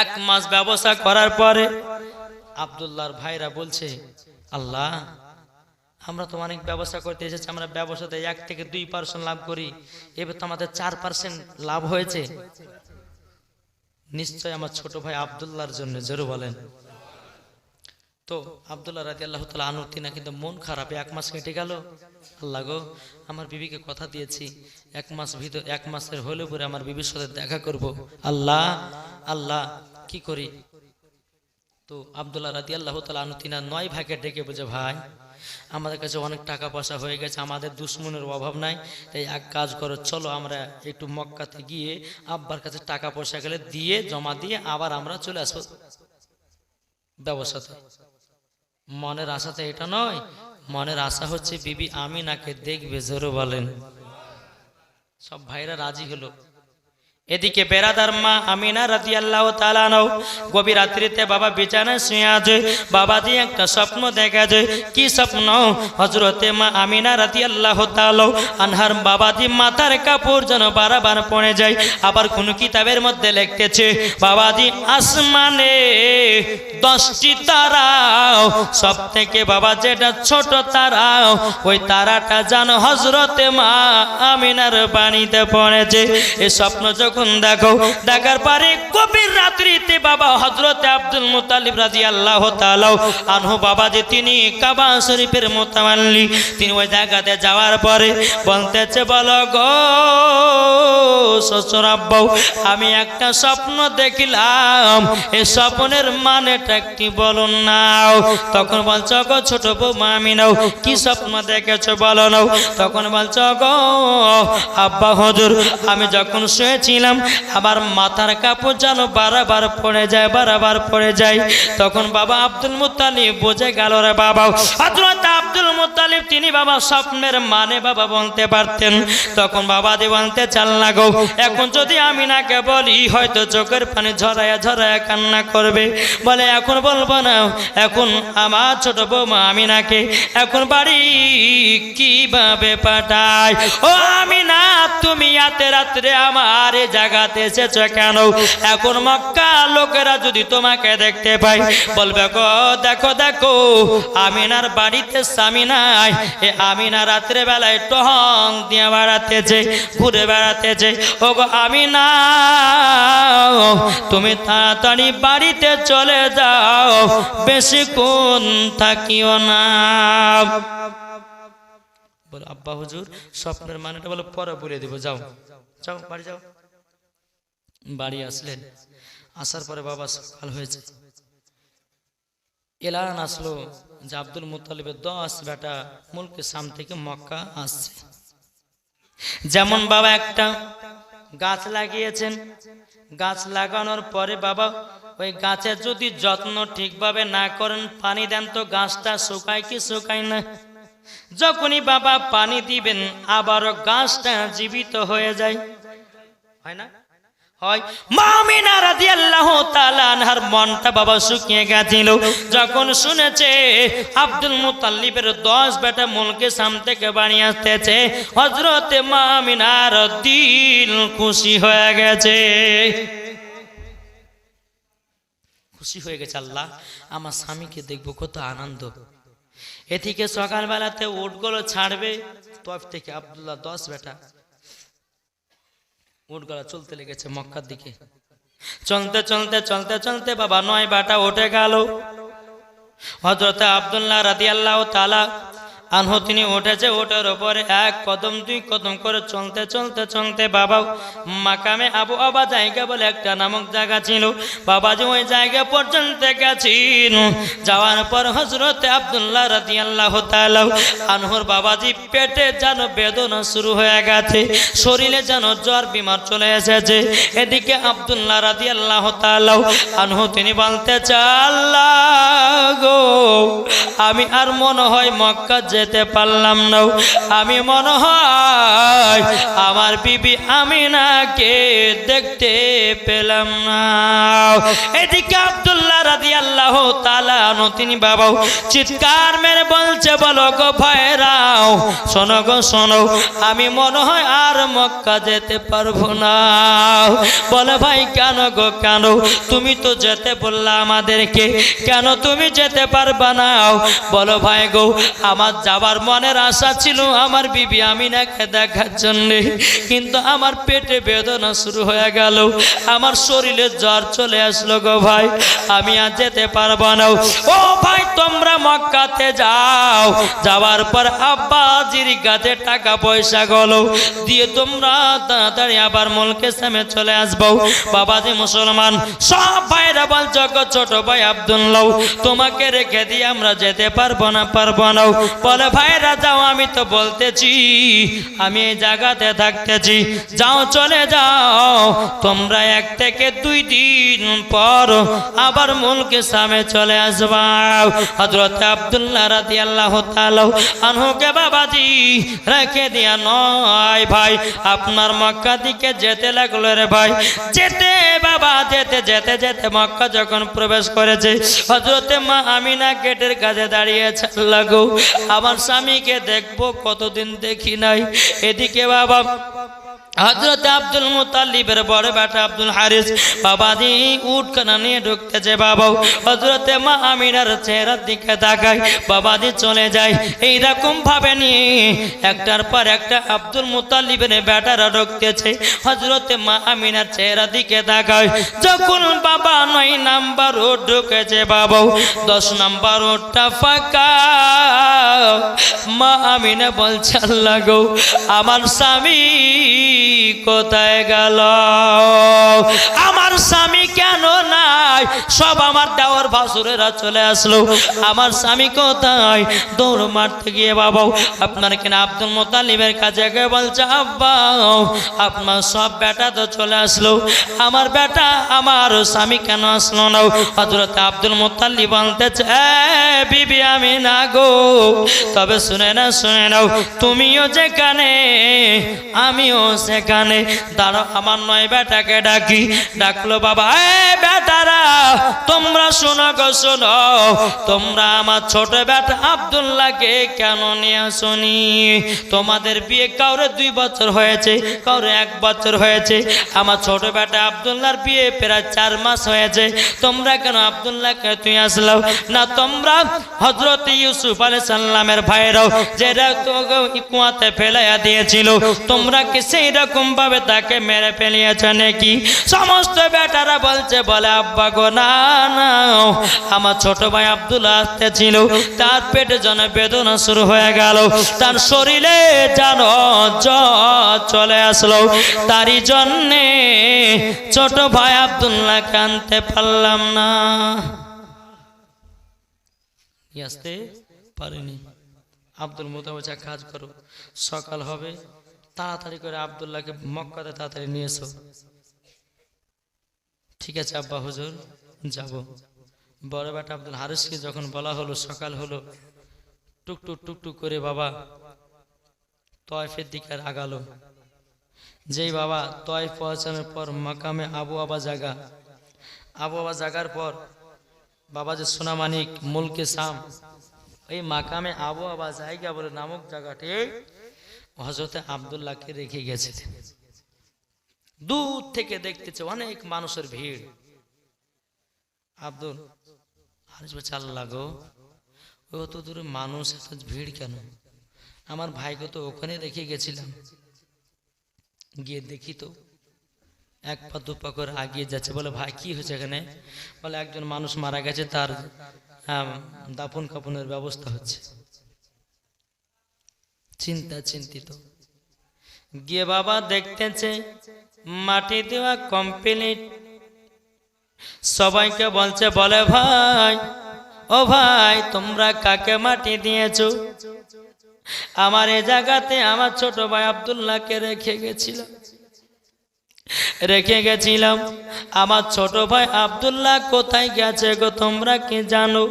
এক মাস ব্যবসা করার পরে আবদুল্লাহর ভাইরা বলছে, আল্লাহ, আমরা তো অনেক ব্যবসা করতে এসেছি, আমরা ব্যবসাতে এক থেকে দুই পার্সেন্ট লাভ করি। এবার তো আমাদের চার পার্সেন্ট লাভ হয়েছে। নিশ্চয় আমার ছোট ভাই আবদুল্লাহর জন্য জোরে বলেন। তো আবদুল্লাহ রাজি আল্লাহ তালা আনুতি না কিন্তু মন খারাপ, এক মাস কেটে গেল। আল্লাহ গো, আমার বিবিকে কথা দিয়েছি, এক মাস ভিতর, এক মাসের হলে পরে আমার বিবির সাথে দেখা করব। আল্লাহ আল্লাহ, কি করি? তো আবদুল্লাহ রাজি আল্লাহ তালা আনুতিনা নয় ভাগে ডেকে বুঝে ভাই, আমাদের কাছে অনেক টাকা পয়সা হয়ে গেছে, আমাদের দুশ্মনের অভাব নাই, তাই এক কাজ করো, চলো আমরা একটু মক্কাতে গিয়ে আব্বার কাছে টাকা পয়সা গেলে দিয়ে, জমা দিয়ে আবার আমরা চলে আসব ব্যবসাতে। মনের আশা তো এটা নয়। মনের আশা হচ্ছে, বিবি আমিনাকে দেখবে জোরো বলেন। সব ভাইরা রাজি হলো। এদিকে বেরাদার মা আমিনা রাজি আল্লাহ তালানো গভীর রাত্রিতে বাবা বিছানায় শুয়ে আছে। বাবাজি একটা স্বপ্ন দেখা যায় কি স্বপ্ন? হজরতে মা আমিনা রাজি আল্লাহ তালো আনহার বাবাজি মাথার কাপড় যেন বারবার পড়ে যায়। আবার কোন কিতাবের মধ্যে লিখতেছে বাবাজি আসমানে দশটি তারাও সব থেকে বাবা যেটা ছোট তারাও, ওই তারাটা যেন হজরতে মা আমিনার পানিতে পড়েছে। এই স্বপ্ন যখন দেখো, দেখার পরে গভীর রাত্রিতে বাবা হজরতে আব্দুল মুতালিব রাজি আল্লাহ তালাও আনহু বাবা যে তিনি কাবা শরীফের মোতামাল্লি। তিনি ওই জায়গাতে যাওয়ার পরে বলতেছে, বলো গো শ্বশুর আমি একটা স্বপ্ন দেখিলাম। এই স্বপ্নের মানেটা কি বলুন নাও তখন বলছো গো ছোট বউ মামি নাও, কি স্বপ্ন দেখেছ বলো নাও। তখন বলছো গো আব্বা হজুর, আমি যখন শুয়েছিলাম আমার মাথার কাপড় যেন বারবার পড়ে যায়, বারবার পড়ে যায়। তখন বাবা আব্দুল মুতালিব বোঝে গেল রে বাবা হজরত আব্দুল মুতালিব তিনি বাবা স্বপ্নের মানে বাবা বলতে পারতেন। তখন বাবা দি বলতে চাল, না গো, এখন যদি আমি নাকে বলি, হয়তো চোখের পানি ঝরায়া ঝরায়া কান্না করবে। বলে, এখন বলব না, এখন আমার ছোট বৌমা আমি নাকে এখন বাড়ি কীভাবে পাঠায়? ও আমি না তুমি এতে রাত্রে আমার জায়গাতে এসেছ কেন? এখন মক্কা লোকেরা যদি তোমাকে দেখতে পাই বলবে, গো, দেখো দেখো, আমিনার বাড়িতে স্বামী নাই। এ আমিনা রাত্রে বেলায় টহং দিয়ে বেড়াতেছে, ঘুরে বেড়াতেছে। ও গো আমিনা, তুমি তাড়াতাড়ি বাড়িতে চলে যাও বেশি কোন থাকিও না। বলো, আব্বা, হুজুর, স্বপ্নের মানেটা বলো পরে বলে দিব, যাও যাও, বাড়ি যাও। বাড়ি আসলেন। আসার পরে বাবা সকাল হয়েছে। এলান আসলো যে আব্দুল মুতালিবের দশ বেটা মুলকে সাম থেকে মক্কা আসছে। যেমন বাবা একটা গাছ লাগিয়েছেন। গাছ লাগানোর পরে বাবা ওই গাছের যদি যত্ন ঠিকভাবে না করেন, পানি দেন তো গাছটা শুকায় কি শুকায় না? যখনই বাবা পানি দিবেন, আবারও গাছটা জীবিত হয়ে যায়। হয় না? মামিনা রাদিয়াল্লাহু তাআলা আনহার মনটা বাবা শুকিয়ে গেছিল। যখন শুনেছে আব্দুল মুতাল্লিবের 10 বেটা মুলকে বাড়ি আসতেছে দিল খুশি হয়ে গেছে। খুশি হয়ে গেছে আল্লাহ, আমার স্বামীকে দেখব কত আনন্দ। এদিকে সকালবেলাতে উটগুলো ছাড়বে, তফ থেকে আব্দুল্লাহ দশ বেটা উটগুলো চলতে লেগেছে মক্কার দিকে। চলতে চলতে চলতে চলতে বাবা নয় বাটা উঠে গেল। হজরত আবদুল্লাহ রাদিয়াল্লাহ তালা আনহু তিনি উঠেছে ওটার ওপরে এক কদম, দুই কদম করে চলতে চলতে চলতে বাবা মাকামে আবু আবা জায়গা বলে একটা নামক জায়গা ছিল। বাবাজি ওই জায়গা পর্যন্ত গেছিল যাওয়ার পর হজরতে আবদুল্লাহ রাদি আল্লাহ আনহুর বাবাজি পেটে যেন বেদনা শুরু হয়ে গেছে, শরীরে যেন জ্বর, বিমার চলে এসেছে। এদিকে আবদুল্লাহ রাদি আল্লাহ আনহু তিনি বলতে চাল্লাহ গো, আমি আর মনে হয় মক্কা যেতে পারলাম না। আমি মনে হয় আমার বিবি আমিনাকে দেখতে পেলাম না। এদিকে আবদুল্লাহ রাদিয়াল্লাহু তাআলা আনহু, তিনি বাবা চিৎকার মেরে বলছে, বলো গো ভাইরাও শোনো গো, শোনো, আমি মনে হয় আর মক্কা যেতে পারব না। বলে, ভাই, কেন গো, কেন? তুমি তো যেতে বললা আমাদেরকে, কেন তুমি যেতে পারবা না? বলো, ভাই গো, আমার যাবার মনের আশা ছিল আমার বিবি আমিনাকে দেখার জন্যে। কিন্তু আমার পেটে বেদনা শুরু হয়ে গেল। আমার শরীরে জ্বর চলে আসলো গো ভাই। আমি আর যেতে পারব না। ও ভাই, তোমরা মক্কাতে যাও। যাওয়ার পর আব্বাজির গাছে টাকা পয়সা গলো। দিয়ে তোমরা তাড়াতাড়ি আবার মলকে সামনে চলে আসব। বাবাজি মুসলমান, সব ভাইরা বলছ, গো ছোট ভাই আব্দুল্লাহ, তোমাকে রেখে দিয়ে আমরা যেতে পারব না পারব না। বলে ভাইরা, যাও, আমি তো বলতেছি, আমি এই জায়গাতে থাকতেছি। যাও, চলে যাও, তোমরা এক থেকে দুই দিন পর আবার মুলকে সামনে চলে আসবা। হজরত আব্দুল্লাহ রাদি আল্লাহ আনহুকে, বাবাজি, রেখে দিয়া নয় ভাই, আপনার মক্কা দিকে যেতে লাগল রে ভাই। যেতে, বাবা, যেতে যেতে যেতে। মক্কা যখন প্রবেশ করেছে হজরতে মা আমিনা গেটের কাছে দাঁড়িয়েছে লাগো আমার স্বামীকে দেখব কতদিন দেখি নাই। এদিকে বাবা হজরত আব্দুল মুতালিবের বড় বেটা আব্দুল হারিস বাবা দি উঠখানা নিয়ে ঢুকতেছে বাবা হজরতে মা আমিরার চেহারার দিকে তাকায় বাবা দি চলে যায়। এইরকম ভাবে নিয়ে একটার পর একটা আব্দুল মুতালিবের বেটারা ঢুকতেছে। হজরতে মা আমিনার চেহারা দিকে তাকায়, যখন বাবা নয় নাম্বার ও ঢুকেছে বাবা, দশ নাম্বার ওটা ফাঁকা। মা আমিনা বলছে, আল্লাহ গো, আমার স্বামী কোথায় গেল? আমার স্বামী কেন নাই? সব আমার দেওয়ার ভাসুরেরা চলে আসলো। আমার স্বামী কোথায়? দৌড় মারতে গিয়ে বাবা আপনার কিনা আব্দুল মোতালিবের কাছে গিয়ে বলছে, আব্বা, আপনার সব বেটা তো চলে আসলো। আমার বেটা, আমার স্বামী কেন আসলো না? হজরত আব্দুল মোতাল্লি বলতেছে বিবি, আমি না গো। তবে শুনে না শুনে নাও, তুমিও যেখানে, আমিও সেখানে। দাঁড়াও আমার নয় বেটাকে ডাকি। ডাকলো, বাবা, এ বেটারা, তোমরা শোনো গো, শোনো। তোমরা আমার ছোট বেটা আব্দুল্লাহকে কেন নিয়ে আসনি? তোমাদের বিয়ে কাউরে দুই বছর হয়েছে, কাউরে এক বছর হয়েছে। আমার ছোট বেটা আব্দুল্লাহর বিয়ে প্রায় চার মাস হয়েছে। তোমরা কেন আব্দুল্লাহকে তুই আসলাও? না, তোমরা হজরত ইউসুফ আলী সাল্লামের ভাইরাও, যেটা কুয়াতে ফেলাইয়া দিয়েছিল। তোমরা কি সেই রকম ভাবে তাকে মেরে ফেলিয়েছ নাকি? সমস্ত বেটারা বলছে, বলে, আব্বা গো, না আমার ছোট ভাই আব্দুল্লাহ আসতে ছিল। তার পেটে যেন বেদনা শুরু হয়ে গেল। তার শরীরে যেন চলে আসলো। তারই জন্যে ছোট ভাই আব্দুল্লাহকে আনতে পারলাম না। আসতে পারিনি। আব্দুল মোতাবচা কাজ করো। সকাল হবে তাড়াতাড়ি করে আবদুল্লাহকে মক্কাতে তাড়াতাড়ি নিয়ে এসো। ঠিক আছে আব্বা, হুজুর, যাব। বড় বেটা আব্দুল হারিসকে যখন বলা হলো, সকাল হলো, টুকটুক টুকটুক করে বাবা তয়ফের দিকে আগালো। যেই বাবা তয় পৌঁছানোর পর মাকামে আবু আবা জাগা। আবু আবা জাগার পর বাবা যে সোনামানিক, মুলকে সাম এই মাকামে আবু আবা জায়গা বলে নামক জায়গাটি হজরতে আবদুল্লাহকে রেখে গেছে। দূর থেকে দেখতেছে অনেক মানুষের ভিড়। আব্দুল হারিস বলছে গো, ও তো দূরে মানুষ, এত ভিড় কেন? আমার ভাইকে তো ওখানে রেখে গেছিলাম। গিয়ে দেখি তো, এক পা দু পা করে আগিয়ে যাচ্ছে। বলে, ভাই, কি হয়েছে এখানে? বলে, একজন মানুষ মারা গেছে, তার দাফন কাপনের ব্যবস্থা হচ্ছে। চিন্তা চিন্তিত। গিয়ে বাবা দেখতেছে মাটি দেওয়া কমপ্লিট সবাইকে বলছে, বলে ভাই, ও ভাই, তোমরা কাকে মাটি দিয়েছ? আমার এ জায়গাতে আমার ছোট ভাই আবদুল্লাহকে রেখে গেছিলাম রেখে গেছিলাম। আমার ছোট ভাই আব্দুল্লাহ কোথায় গেছে গো তোমরা কি জানো?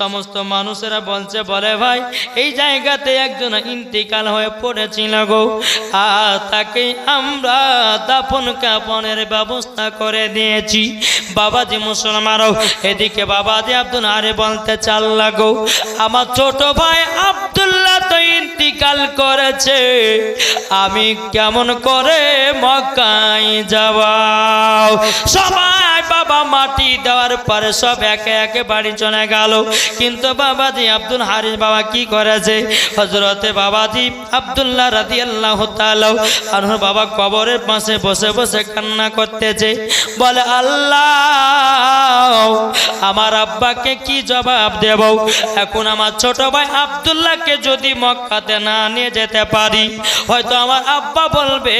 সমস্ত মানুষেরা বলছে, বলে ভাই, এই জায়গাতে একজন ইন্তিকাল হয়ে পড়েছিল গো। আর তাকে আমরা দাফন কাপনের ব্যবস্থা করে দিয়েছি। বাবাজি মুসলমানও এদিকে বাবাজি আব্দুল আরে বলতে চাল লাগো আমার ছোট ভাই আব্দুল্লাহ তো ইন্তিকাল করেছে আমি কেমন করে মকাই যাওয়াও সবাই বাবা মাটি দেওয়ার পরে সব একে একে বাড়ি চলে গেল। কিন্তু বাবাজি আব্দুল হারিস বাবা কি করেছে? হজরতে বাবাজি আব্দুল্লাহ রাদি আল্লাহ আর বাবা কবরের পাশে বসে বসে কান্না করতেছে। বলে, আল্লাহ, আমার আব্বাকে কি জবাব দেব? এখন আমার ছোট ভাই আবদুল্লাহকে যদি মক্কাতে না নিয়ে যেতে পারি, হয়তো আমার আব্বা বলবে,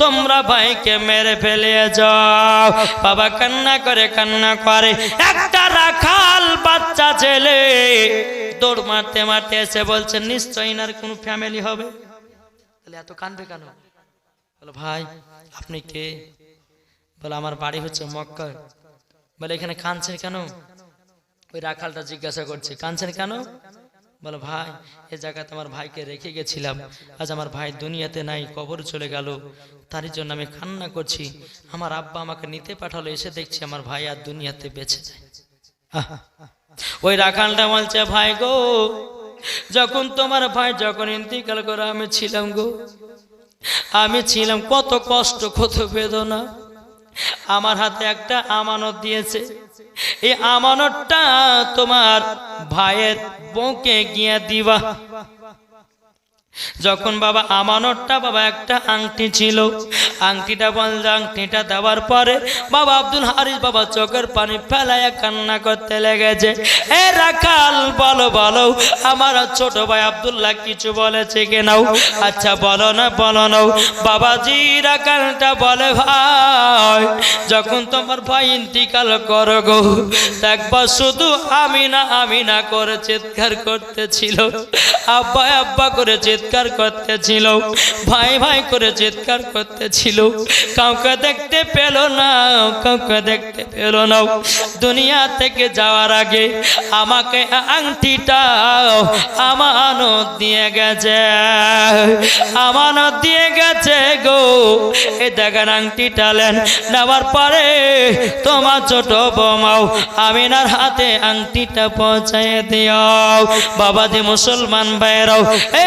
তোমরা ভাইকে মেরে ফেলে যাও। বাবা কান্না করে, কান্না করে। একটা রাখাল বাচ্চা ছেলে দৌড় মারতে মারতে এসে বলছে, নিশ্চয়ই না কোনো ফ্যামিলি হবে? তাহলে এত কানবে কেন? বলো, ভাই, আপনি কে? বলে, আমার বাড়ি হচ্ছে মক্কা বলে, এখানে কানছেন কেন? ওই রাখালটা জিজ্ঞাসা করছে কানছেন কেন? বলো, ভাই, এ জায়গাতে আমার ভাইকে রেখে গেছিলাম। আজ আমার ভাই দুনিয়াতে নাই, কবর চলে গেল। তারই জন্য আমি কান্না করছি। আমার আব্বা আমাকে নিতে পাঠালো, এসে দেখছি আমার ভাই আর দুনিয়াতে বেঁচে যায়! ওই রাখালটা বলছে, ভাই গো, যখন তোমার ভাই যখন ইন্তিকাল করে আমি ছিলাম গো, আমি ছিলাম কত কষ্ট, কত বেদনা। আমার হাতে একটা আমানত দিয়েছে। এই আমানতটা তোমার ভাইয়ের বউকে গিয়া দিবা। যখন বাবা আমানতটা বাবা একটা আংটি ছিল, আংটিটা বলছে আংটিটা দেওয়ার পরে বাবা আব্দুল হারিস বাবা চোখের পানি ফেলায় কান্না করতে লেগেছে। এ রাখাল, বলো বলো, আমার ছোট ভাই আব্দুল্লাহ কিছু বলেছে কি নাও? আচ্ছা বলো না, বলো নাও। বাবাজি, রাখালটা বলে ভাই, যখন তোমার ভাই ইন্তিকাল করো গো একবার শুধু আমি না আমি না করে চিৎকার করতেছিল। আব্বা আব্বা করে চিৎকার করতেছিল। ভাই ভাই করে চিৎকার করতেছিল। কাউকে দেখতে পেল না, কাউকে দেখতে পেল না। দুনিয়া থেকে যাওয়ার আগে আমাকে আংটিটা আমানত দিয়ে গেছে। আমানত দিয়ে গেছে গো। এ দেখেন আংটিটা লেন নেওয়ার পরে তোমার ছোট বোমাও আমিনার হাতে আংটিটা পৌঁছায় দিও। বাবা দি মুসলমান ভাইরাও এ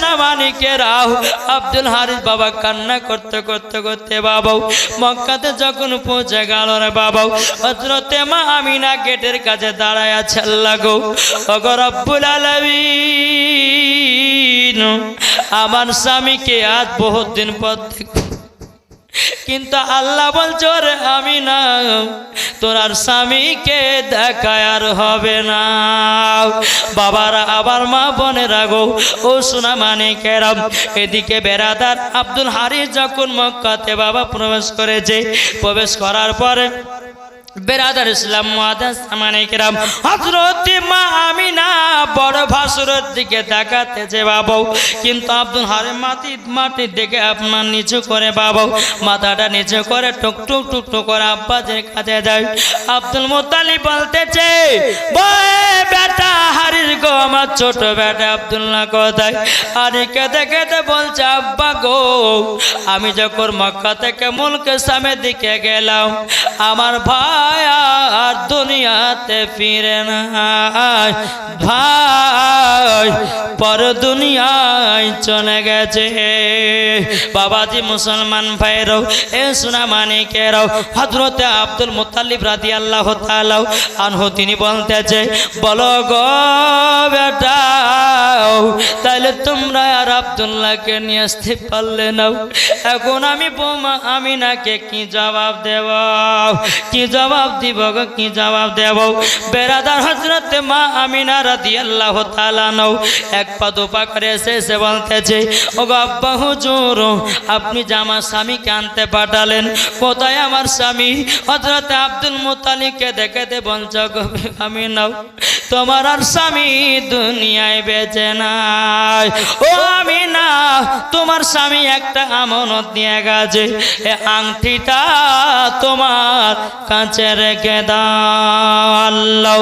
সোনা মানিকেরাও আব্দুল হারিস বাবা কান্না করতে করতে করতে বাবাও, মক্কাতে যখন পৌঁছে গেল রে বাবাও হজরতে মা আমিনা গেটের কাছে দাঁড়ায় আছে, আল্লাহ গো, ওগো আমার স্বামীকে আজ বহুত দিন পর দেখব কিন্তু আল্লাহ বলছ রে আমি না তোর আর স্বামীকে দেখায় আর হবে না। বাবারা আবার মা বোনেরা গো, ও সোনা মানে কেরাম এদিকে বেড়াদার আব্দুল হারি যখন মক্কাতে বাবা প্রবেশ করেছে, প্রবেশ করার পরে বেরাদার ইসলাম মুআদ্দাস মানে কিরাম। হযরত মা আমিনা বড় ভাসুরের দিকে তাকাতেছে বাবু, কিন্তু আব্দুল হারিম মাটি মাটির দিকে আপনার নিচু করে বাবু, মাথাটা নিচু করে টুক টুক টুক টুক করে আব্বাজের কাছে যায়। আব্দুল মুতালিব বলতেছে বেটা হারিস গো, আমার ছোট বেটা আব্দুল্লাহ কোথায়? আরে কেঁদে কেঁদে বলছে, আব্বা গো, আমি যখন মক্কা থেকে মুলকে সামের দিকে গেলাম, আমার ভাই আর দুনিয়াতে ফিরে না ভাই, পর দুনিয়ায় চলে গেছে। বাবাজি মুসলমান ভাইরাও এ সোনা মানিকেরাও হজরতে আব্দুল মুতালিব রাদি আল্লাহ তালাও আনহু, তিনি বলতেছে, বলো গো বেটা তোমরা আর আব্দুল্লাহকে নিয়ে আসতে পারলে নাও এখন আমি বৌমা আমিনাকে কি জবাব দেব? কি জবাব দিব কি জবাব দেব? বেরাদার হজরতে মা আমিনা রাদি আল্লাহ তালা তালানও এক পা দুপা করে এসে বলতেছে ও আব্বা হুজুর, আপনি যে আমার স্বামীকে আনতে পাঠালেন, কোথায় আমার স্বামী? হজরত আব্দুল মুতালিকে দেখে দে বঞ্চ আমি নাও, তোমার আর স্বামী দুনিয়ায় বেঁচে নাই ও আমি না তোমার স্বামী একটা আমানত দিয়ে গেছে। আংটিটা তোমার কাছে রেখে দাও। আল্লাহ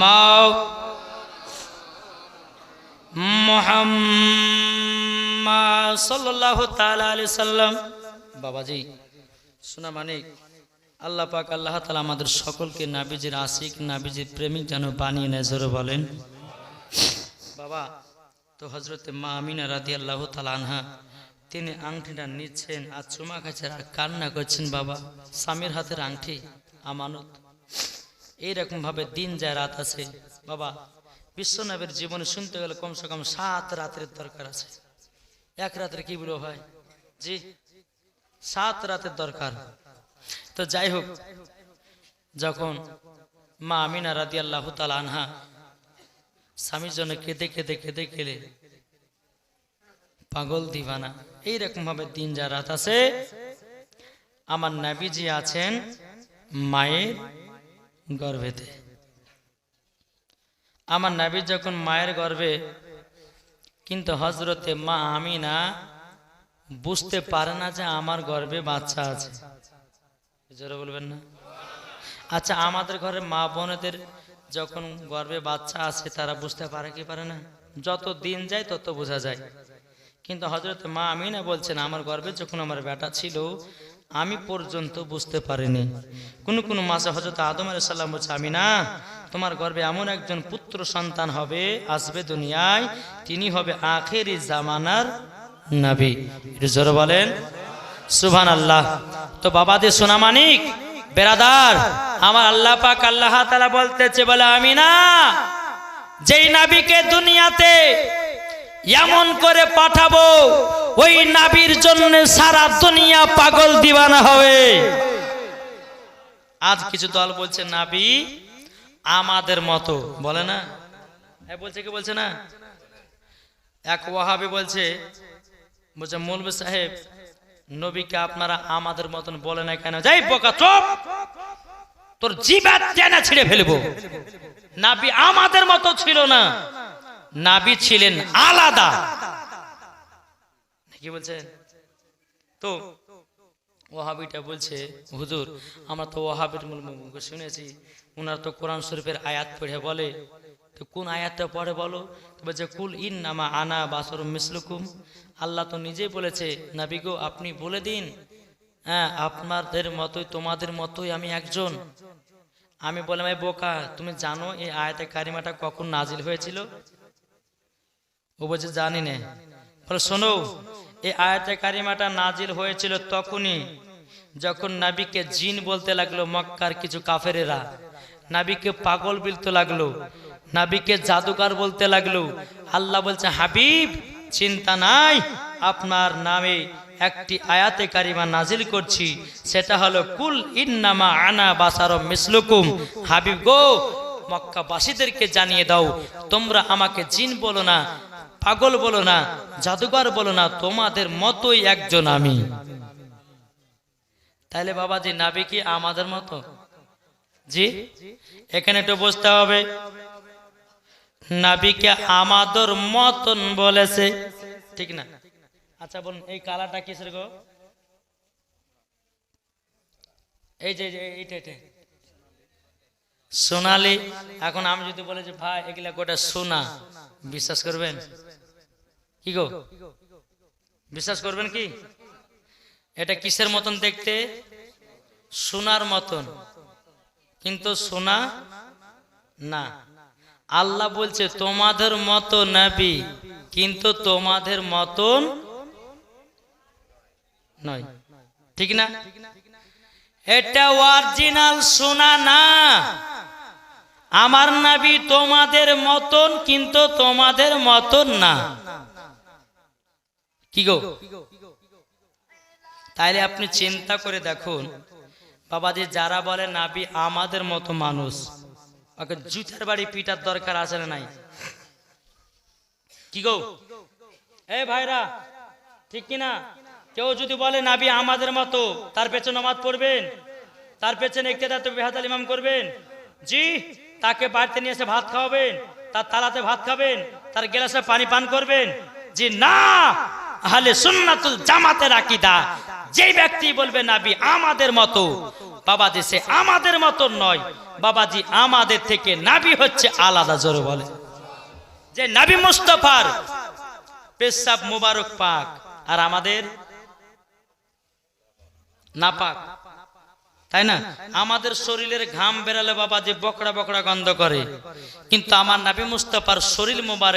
মাও মোহাম্মদ সাল্লাল্লাহু তাআলা আলাইহি সাল্লাম। বাবাজি, শোনা মানিক আল্লাহ পাক আল্লাহ তাআলা আমাদের সকলকে নাবিজির আশিক, নাবিজির প্রেমিক যেন বানিয়ে নেয়, জোরে বলেন। বাবা, তো হজরতে মা আমিনা রাদি আল্লাহ আনহা, তিনি আংটিটা নিচ্ছেন আর চুমা খাচ্ছেন আর কান্না করছেন, বাবা। স্বামীর হাতের আংটি আমানত। এইরকম ভাবে দিন যায়, রাত আছে। বাবা বিশ্বনবের জীবনে শুনতে গেলে কমসে কম সাত রাতের দরকার আছে। এক রাতের কি বলো ভাই? জি, সাত রাতের দরকার। তো যাই হোক, যখন মা আমিনা রাদি আল্লাহ আনহা স্বামীর জন্য কেঁদে কেঁদে কেঁদে কেলে পাগল দিবানা এইরকম ভাবে দিন যা রাত আছে, আমার নাবিজি আছেন মায়ের গর্ভেতে। আমার নাবি যখন মায়ের গর্ভে, কিন্তু হজরতে মা আমিনা বুঝতে পারে না যে আমার গর্ভে বাচ্চা আছে। জোরে বলবেন না? আচ্ছা আমাদের ঘরে মা বোনেদের যখন গর্ভে বাচ্চা আছে, তারা বুঝতে পারে কি পারে না? যত দিন যায়, তত বোঝা যায়। কিন্তু হজরত মা আমিনা বলছেন, আমার গর্ভে যখন আমার বেটা ছিল, আমি পর্যন্ত বুঝতে পারিনি। কোন কোন মাসে হজরত আদম আলাই সাল্লাম বলছে আমি না তোমার গর্বে এমন একজন পুত্র সন্তান হবে, আসবে দুনিয়ায়, তিনি হবে আখেরি জামানার নাবি। জোরে বলেন সুভান আল্লাহ তো বাবাদের সোনা মানিক, বেরাদার, আমার আল্লাহ পাক আল্লাহ তালা বলতেছে, বলে আমি না যেই নাবিকে দুনিয়াতে এমন করে পাঠাবো, ওই নাবির জন্য সারা দুনিয়া পাগল দিবানা হবে। আজ কিছু দল বলছে, নাবি আমাদের মতো। বলে না? হ্যাঁ বলছে কি বলছে না? এক ওয়াহাবি বলছে বলছে মৌলবী সাহেব, নবীকে আপনারা আমাদের মতন বলে না কেন? যাই বোকা চোপ! তোর জিবাত টেনে ছিঁড়ে ফেলব। নাবি আমাদের মতো ছিল না। নাবি ছিলেন আলাদা। কি বলছেন তো ওহাবিটা বলছে, হুজুর, আমরা তো ওহাবির মূল শুনেছি। ওনার তো কোরআন শরীফের আয়াত পড়ে বলে। তো কোন আয়াতটা পড়ে বলো? বলছে, কুল ইন নামা আনা বাসর মিসলুকুম। আল্লাহ তো নিজেই বলেছে নাবিগো আপনি বলে দিন। হ্যাঁ আপনাদের মতোই, তোমাদের মতোই আমি একজন। আমি বললাম এই বোকা, তুমি জানো এই আয়াতে কারিমাটা কখন নাজিল হয়েছিল? ও বলছে, জানি না। বলে, শোনো এই আয়াতে কারিমাটা নাজিল হয়েছিল তখনই যখন নাবিকে জিন বলতে লাগল মক্কার কিছু কাফেরেরা। নাবিকে পাগল বলতে লাগল, নাবিকে জাদুকার বলতে লাগল। আল্লাহ বলছে, হাবিব, চিন্তা নাই, আপনার নামে একটি আয়াতে কারিমা নাজিল করছি। সেটা হলো, কুল ইন্নামা আনা বাসার মিসলুকুম। হাবিব গো, মক্কাবাসীদেরকে জানিয়ে দাও, তোমরা আমাকে জিন বলো না, পাগল বলো না জাদুঘর বলো না, তোমাদের মতোই একজন আমি। তাহলে বাবাজি, নাবি কি আমাদের মতো? জি? এখানে একটু বুঝতে হবে। নাবিকে আমাদের মতন বলেছে। ঠিক না? আচ্ছা বলুন এই কালারটা কিসের গো? এই যে এই যে, এইটা এটা সোনালি। এখন আমি যদি বলে যে, ভাই, এগুলা গোটা সোনা। বিশ্বাস করবেন? কি গো? বিশ্বাস করবেন কি? এটা কিসের মতন দেখতে? সোনার মতন। কিন্তু সোনা না। আল্লাহ বলছে, তোমাদের মতো নাবি কিন্তু তোমাদের মতন নয়। ঠিক না? এটা অরিজিনাল সোনা না। আমার নাবি তোমাদের মতন কিন্তু তোমাদের মতন না। কি গো? তাইলে আপনি চিন্তা করে দেখুন বাবাজি, যারা বলে নাবি আমাদের মতো মানুষ, ওকে জুতার বাড়ি পিটার দরকার আছে না নাই? কি গো? এ ভাইরা, ঠিক কি না? কেউ যদি বলে নাবি আমাদের মতো, তার পেছনে নমাজ পড়বেন, তার পেছনে একটে দায়িত্ব বেহাতাল ইমাম করবেন, জি, তাকে বাড়িতে নিয়ে এসে ভাত খাওয়াবেন, তার তালাতে ভাত খাবেন, তার গ্লাসে পানি পান করবেন, জি না! আহলে সুন্নাতুল জামাতের আকীদা। যে ব্যক্তি বলবে, নাবি, আমাদের মতো। বাবাজি সে আমাদের মতো নয়। বাবাজি আমাদের থেকে নাবি হচ্ছে আলাদা জোরে বলে। যে, নাবি মুস্তফার পেশাব মুবারক পাক আর আমাদের না পাক তাই না? আমাদের শরীরের ঘাম বেরালে বাবা যে বকড়া বকড়া গন্ধ করে। কিন্তু আমার নাবি মুস্তফার শরীর মুবারক